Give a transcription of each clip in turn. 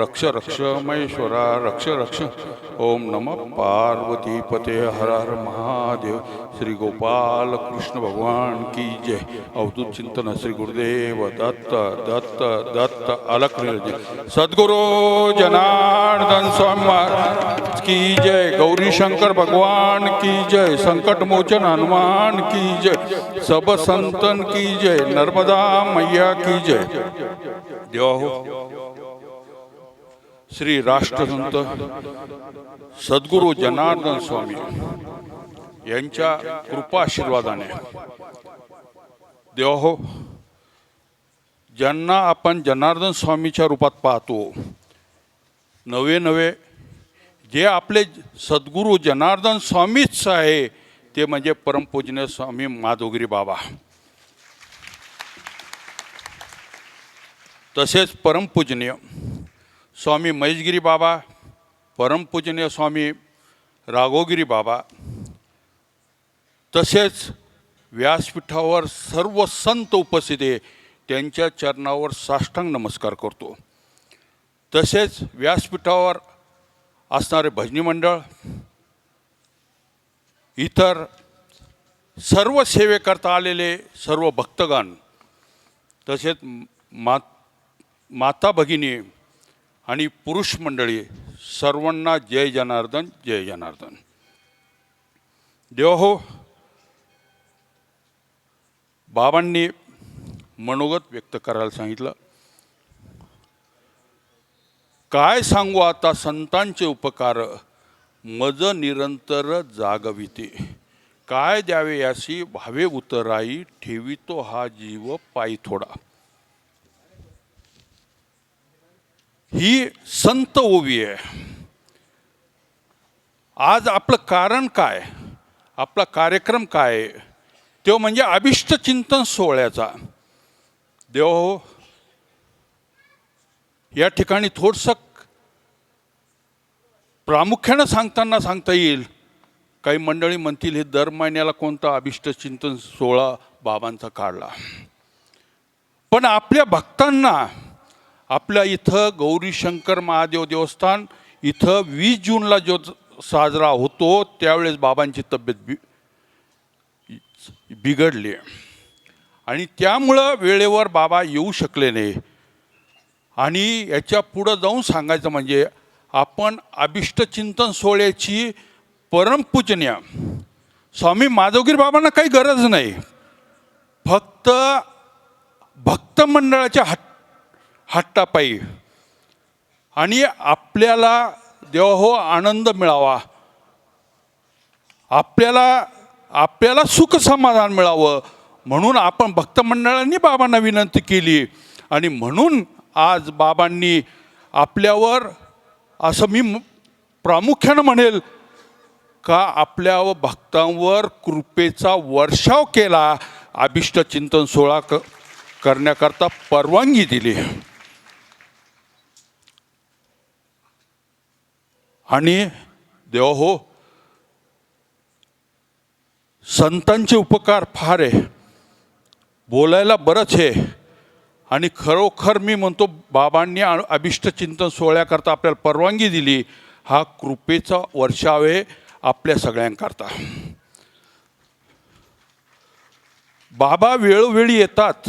रक्ष रक्ष महेश्वरा, रक्ष रक्ष। ओम नम पार्वती पते, हर हर महादेव। श्री गोपाल कृष्ण भगवान की जय। अवधूत चिंतन श्री गुरुदेव दत्त दत्त दत्त, अलख सद्गुरु जनार्दन स्वामी की जय। गौरी शंकर भगवान की जय। संकट मोचन हनुमान की जय। सब संतन की जय। नर्मदा मैया की जय। देवा श्री राष्ट्रसंत सद्गुरू जनार्दन स्वामी यांच्या कृपा आशीर्वादाने देवा हो ज्यांना आपण जनार्दन स्वामीच्या रूपात पाहतो नवे नवे जे आपले सद्गुरू जनार्दन स्वामीच आहे ते म्हणजे परमपूजनीय स्वामी माधोगिरी बाबा. तसेच परमपूजनीय स्वामी महेशगिरी बाबा परमपूजनीय स्वामी राघोगिरी बाबा तसेच व्यासपीठावर सर्व संत उपस्थित आहे त्यांच्या चरणावर साष्टांग नमस्कार करतो. तसेच व्यासपीठावर असणारे भजनी मंडळ इतर सर्व सेवेकरता आलेले सर्व भक्तगण तसेच मा माता भगिनी आणि पुरुष मंडळी सर्वांना जय जनार्दन जय जनार्दन. देव हो बाबांनी मनोगत व्यक्त करायला सांगितलं. काय सांगू आता संतांचे उपकार? मज निरंतर जागविते. काय द्यावे यासी भावे उतराई ठेवितो हा जीव पायी थोडा ही संत ओवी आहे. आज आपलं कारण काय? आपला कार्यक्रम काय? तो म्हणजे अभिष्ट चिंतन सोहळ्याचा. देव हो या ठिकाणी थोडसं प्रामुख्यानं सांगताना सांगता येईल. काही मंडळी म्हणतील हे दर महिन्याला कोणता अभिष्ट चिंतन सोहळा बाबांचा काढला? पण आपल्या भक्तांना आपल्या इथं गौरी शंकर महादेव देवस्थान इथं वीस जूनला जो साजरा होतो त्यावेळेस बाबांची तब्येत बि बिघडली. आणि त्यामुळं वेळेवर बाबा येऊ शकले नाही. आणि याच्या पुढं जाऊन सांगायचं म्हणजे आपण अभिष्टचिंतन सोहळ्याची परमपूजनीय स्वामी माधवगीर बाबांना काही गरज नाही. फक्त भक्त मंडळाच्या हट्ट हट्टापायी. आणि आपल्याला देवा हो आनंद मिळावा आपल्याला आपल्याला सुख समाधान मिळावं म्हणून आपण भक्त मंडळांनी बाबांना विनंती केली. आणि म्हणून आज बाबांनी आपल्यावर असं मी प्रामुख्यानं म्हणेल का आपल्या भक्तांवर कृपेचा वर्षाव केला अभिष्ट चिंतन सोहळा क करण्याकरता परवानगी दिली. आणि देवा हो संतांचे उपकार फार आहे. बोलायला बरंच आहे. आणि खरोखर मी म्हणतो बाबांनी अभिष्ट चिंतन सोहळ्याकरता आपल्याला परवानगी दिली हा कृपेचा वर्षाव आहे आपल्या सगळ्यांकरता. बाबा वेळोवेळी येतात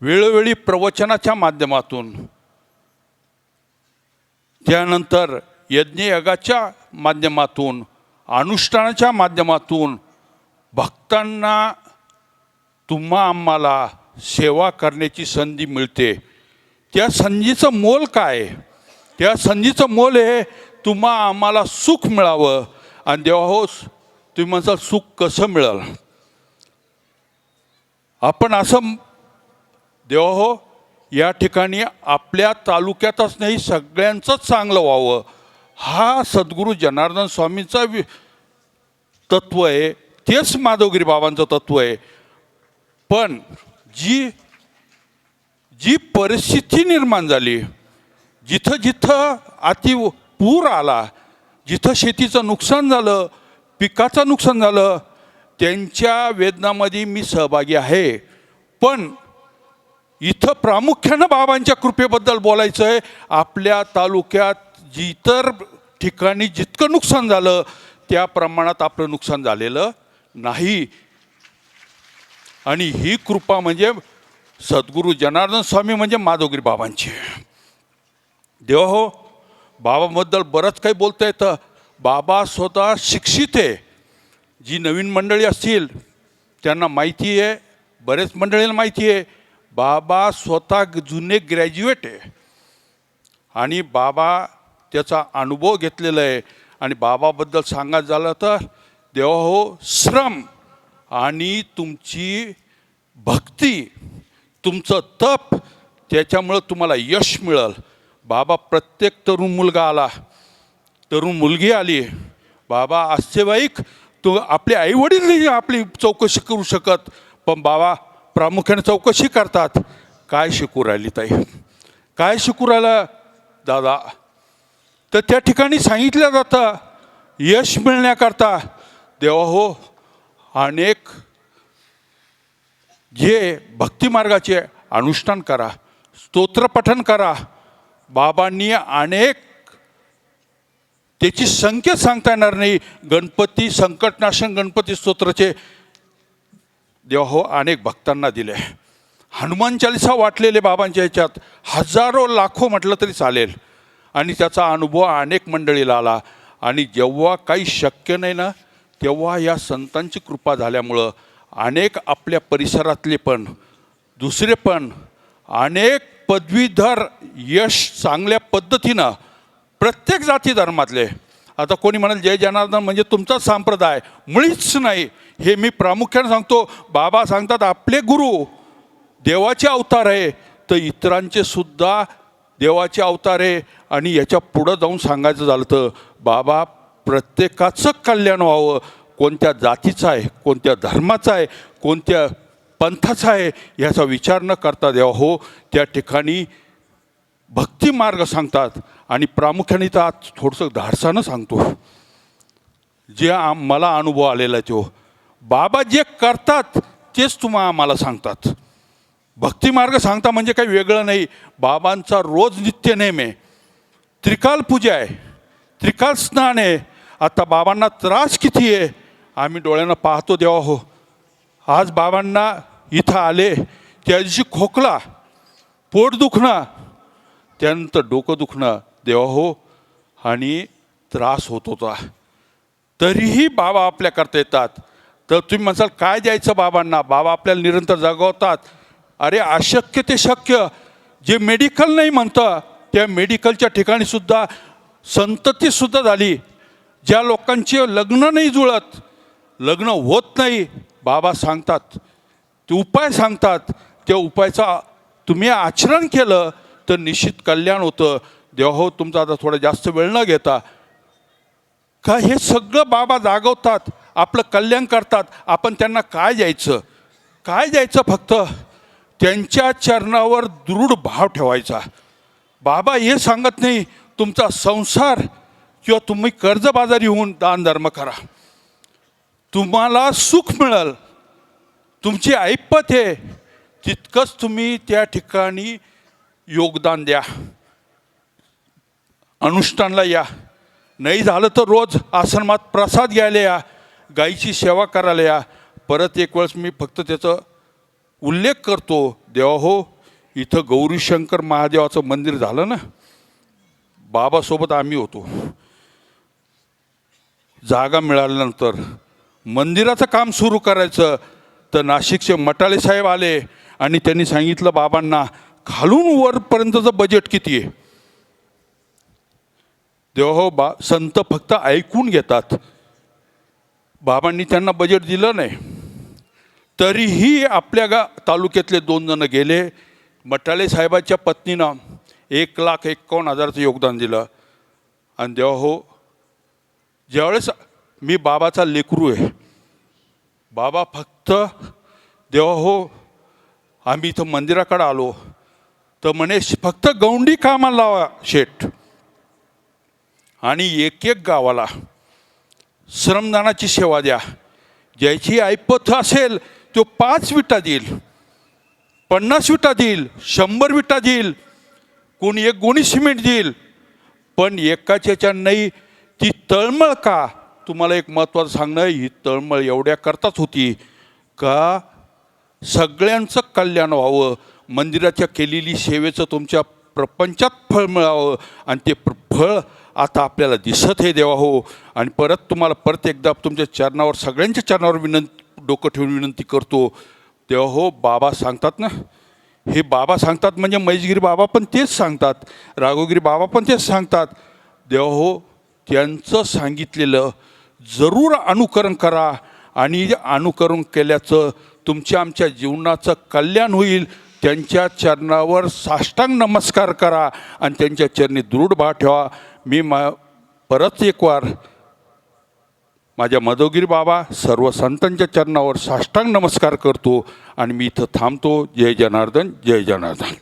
वेळोवेळी प्रवचनाच्या माध्यमातून. त्यानंतर यज्ञयागाच्या माध्यमातून अनुष्ठानाच्या माध्यमातून भक्तांना तुम्हा आम्हाला सेवा करण्याची संधी मिळते. त्या संधीचं मोल काय? त्या संधीचं मोल हे तुम्हा आम्हाला सुख मिळावं. आणि देवा हो तुम्ही म्हणसाल सुख कसं मिळाल? आपण असं देवा हो या ठिकाणी आपल्या तालुक्यातच नाही सगळ्यांचंच चांगलं व्हावं. हा सद्गुरू जनार्दन स्वामींचा वि तत्व आहे. तेच माधवगिरी बाबांचं तत्व आहे. पण जी जी परिस्थिती निर्माण झाली जिथं जिथं अति पूर आला जिथं शेतीचं नुकसान झालं पिकाचं नुकसान झालं त्यांच्या वेदनामध्ये मी सहभागी आहे. पण इथं प्रामुख्यानं बाबांच्या कृपेबद्दल बोलायचं आहे आपल्या तालुक्यात जी इतर ठिकाणी जितकं नुकसान झालं त्या प्रमाणात आपलं नुकसान झालेलं नाही. आणि ही कृपा म्हणजे सद्गुरू जनार्दन स्वामी म्हणजे माधवगिरी बाबांची. देवा हो बाबाबद्दल बरंच काही बोलता येतं. बाबा स्वतः शिक्षित आहे. जी नवीन मंडळी असतील त्यांना माहिती आहे बरेच मंडळींना माहिती आहे बाबा स्वतः जुने ग्रॅज्युएट आहे. आणि बाबा त्याचा अनुभव घेतलेला आहे. आणि बाबाबद्दल सांगायचं झालं तर देवा हो श्रम आणि तुमची भक्ती तुमचं तप त्याच्यामुळं तुम्हाला यश मिळेल. बाबा प्रत्येक तरुण मुलगा आला. तरुण मुलगी आली. बाबा आश्चर्यवाईक तू आपले आईवडील आपली चौकशी करू शकत. पण बाबा प्रामुख्याने चौकशी करतात. काय शिकू राहिली ताई? काय शिकू राहिलं? दादा तर त्या ठिकाणी सांगितलं जातं यश मिळण्याकरता. देवा हो अनेक जे भक्तिमार्गाचे अनुष्ठान करा स्तोत्रपठन करा. बाबांनी अनेक त्याची संख्या सांगता येणार नाही. गणपती संकटनाशन गणपती स्तोत्राचे देवा हो अनेक भक्तांना दिले. हनुमान चालिसा वाटलेले बाबांच्या ह्याच्यात हजारो लाखो म्हटलं तरी चालेल. आणि त्याचा अनुभव अनेक मंडळीला आला. आणि जेव्हा काही शक्य नाही ना तेव्हा या संतांची कृपा झाल्यामुळं अनेक आपल्या परिसरातले पण दुसरे पण अनेक पदवीधर यश चांगल्या पद्धतीनं प्रत्येक जाती धर्मातले. आता कोणी म्हणाल जय जनार्दन म्हणजे तुमचा संप्रदाय. मुळीच नाही. हे मी प्रामुख्याने सांगतो. बाबा सांगतात आपले गुरु देवाचे अवतार आहे. तर इतरांचे सुद्धा देवाचे अवतार आहे आणि याच्या पुढं जाऊन सांगायचं झालं तर बाबा प्रत्येकाचं कल्याण व्हावं. कोणत्या जातीचं आहे कोणत्या धर्माचं आहे कोणत्या पंथाचा आहे याचा विचार न करता देवा हो त्या ठिकाणी भक्ती मार्ग सांगतात. आणि प्रामुख्याने तर आज थोडंसं धाडसानं सांगतो. जे आम मला अनुभव आलेला आहे तो. बाबा जे करतात तेच तुम्हा आम्हाला सांगतात. भक्तिमार्ग सांगता म्हणजे काही वेगळं नाही. बाबांचा रोज नित्य नेम आहे. त्रिकाल पूजा आहे. त्रिकाल स्नान आहे. आता बाबांना त्रास किती आहे? आम्ही डोळ्यानं पाहतो देवा हो. आज बाबांना इथं आले. त्या दिवशी खोकला पोट दुखणं त्यानंतर डोकं दुखणं देवा हो. आणि त्रास होत होता. तरीही बाबा आपल्या करता येतात. तर तुम्ही म्हणसाल काय द्यायचं बाबांना? बाबा आपल्याला निरंतर जगवतात. अरे अशक्य ते शक्य. जे मेडिकल नाही म्हणतं त्या मेडिकलच्या ठिकाणी सुद्धा संततीसुद्धा झाली. ज्या लोकांचे लग्न नाही जुळत लग्न होत नाही बाबा सांगतात. ते उपाय सांगतात. त्या उपायाचा तुम्ही आचरण केलं तर निश्चित कल्याण होतं. देवा हो तुमचा आता थोडा जास्त वेळ न घेता. का हे सगळं बाबा जागवतात आपलं कल्याण करतात. आपण त्यांना काय द्यायचं? काय द्यायचं फक्त? त्यांच्या चरणावर दृढ भाव ठेवायचा. बाबा हे सांगत नाही तुमचा संसार किंवा तुम्ही कर्जबाजारी होऊन दान धर्म करा. तुम्हाला सुख मिळेल. तुमची ऐपत आहे. तितकंच तुम्ही त्या ठिकाणी योगदान द्या. अनुष्ठानला या. नाही झालं तर रोज आश्रमात प्रसाद घ्यायला या. गाईची सेवा करायला या. परत एक वेळेस मी फक्त त्याचं उल्लेख करतो देवा हो इथं गौरीशंकर महादेवाचं मंदिर झालं ना बाबासोबत आम्ही होतो. जागा मिळाल्यानंतर मंदिराचं काम सुरू करायचं तर नाशिकचे मटाळे साहेब आले आणि त्यांनी सांगितलं बाबांना खालून वरपर्यंतचं बजेट किती आहे? देवा हो बा संत फक्त ऐकून घेतात. बाबांनी त्यांना बजेट दिलं नाही. तरीही आपल्या गा तालुक्यातले दोन जण गेले. मटाले साहेबाच्या पत्नीनं एक लाख एकावन्न हजाराचं योगदान दिलं. आणि देवा हो ज्यावेळेस मी बाबाचा लेकरू आहे बाबा फक्त देवा हो आम्ही इथं मंदिराकडे आलो. तर म्हणे फक्त गौंडी कामाला लावा शेठ. आणि एक एक गावाला श्रमदानाची सेवा द्या. ज्याची ऐपत असेल तो पाच विटा देईल पन्नास विटा देईल शंभर विटा देईल कोणी एक गोणी सिमेंट देईल पण एकाच्या नाही ती तळमळ का? तुम्हाला एक महत्त्वाचं सांगणं ही तळमळ एवढ्या करताच होती का? सगळ्यांचं कल्याण व्हावं मंदिराच्या केलेली सेवेचं तुमच्या प्रपंचात फळ मिळावं आणि ते प्र- फळ आता आपल्याला दिसत हे देवा हो. आणि परत तुम्हाला परत एकदा तुमच्या चरणावर सगळ्यांच्या चरणावर विनंती डोकं ठेवून विनंती करतो. तेव्हा हो बाबा सांगतात ना. हे बाबा सांगतात म्हणजे महेशगिरी बाबा पण तेच सांगतात. राघोगिरी बाबा पण तेच सांगतात. देवा हो त्यांचं सांगितलेलं जरूर अनुकरण करा आणि अनुकरण केल्याचं तुमच्या आमच्या जीवनाचं कल्याण होईल. त्यांच्या चरणावर साष्टांग नमस्कार करा आणि त्यांच्या चरणी दृढ भा ठेवा. मी मा परत एक वार माझ्या मधोगिरी बाबा सर्व संतांच्या चरणावर साष्टांग नमस्कार करतो आणि मी इथं थांबतो. जय जनार्दन जय जनार्दन.